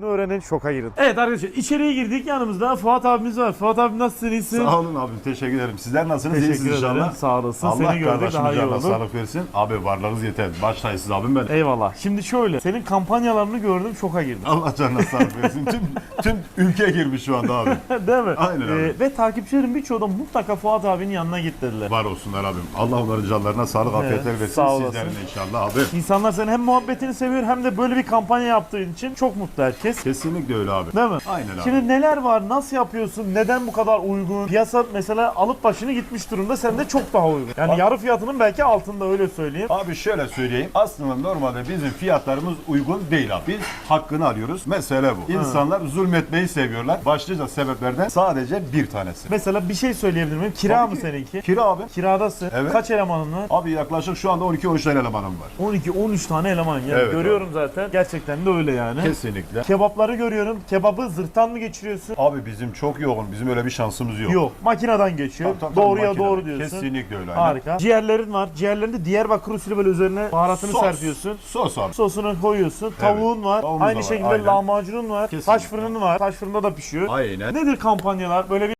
öğrenin şoka girin. Evet arkadaşlar içeriye girdik yanımızda Fuat abimiz var. Fuat abi nasılsın iyisin? Sağ olun abim teşekkür ederim. Sizler nasılsınız? Teşekkür İyisiniz ederim. inşallah. Sağ olasın. Allah Seni gördük daha iyi canına oldu. sağlık versin. Abi varlığınız yeter. Baş tacısız abim ben. Eyvallah. Şimdi şöyle senin kampanyalarını gördüm şoka girdim. Allah canına sağlık versin. Tüm tüm ülke girmiş şu anda abi. Değil mi? Aynen abi. Ee, ve takipçilerin birçoğu da mutlaka Fuat abinin yanına git dediler. Var olsunlar abim. Allah onların canlarına sağlık, afiyetler versin. sağ olasın. Sizlerin de inşallah abi. İnsanlar senin hem muhabbetini seviyor hem de böyle bir kampanya yaptığın için çok mutlu herkes. Kesinlikle öyle abi. Değil mi? Aynen abi. Şimdi neler var? Nasıl yapıyorsun? Neden bu kadar uygun? Piyasa mesela alıp başını gitmiş durumda. Sende çok daha uygun. Yani Bak- yarı fiyatının belki altında öyle söyleyeyim. Abi şöyle söyleyeyim. Aslında normalde bizim fiyatlarımız uygun değil abi. Biz hakkını arıyoruz. Mesele bu. İnsanlar zulmetmeyi seviyorlar. Başlıca sebeplerden sadece bir tanesi. Mesela bir şey söyleyebilir miyim? Kira Tabii mı ki. seninki? Kira abi. Kiradasın. Evet. Kaç elemanın var? Abi yaklaşık şu anda 12-13 tane elemanım var. 12-13 tane eleman. Yani Evet görüyorum zaten. Gerçekten de öyle yani. Kesinlikle. Kebapları görüyorum. Kebabı zırhtan mı geçiriyorsun? Abi bizim çok yoğun. Bizim öyle bir şansımız yok. Yok. Makineden geçiyor. Tabii, tabii, tabii, Doğruya makine. doğru diyorsun. Kesinlikle öyle. aynen. Harika. Ciğerlerin var. Ciğerlerinde Diyarbakır usulü böyle üzerine baharatını Sos. serpiyorsun. Sos abi. Sosunu koyuyorsun. Tavuğun var. Tavuğumuz da Aynı var, şekilde aynen. lahmacunun var. Kesinlikle. Taş fırının var. Taş fırında da pişiyor. Aynen. Nedir kampanyalar? Böyle bir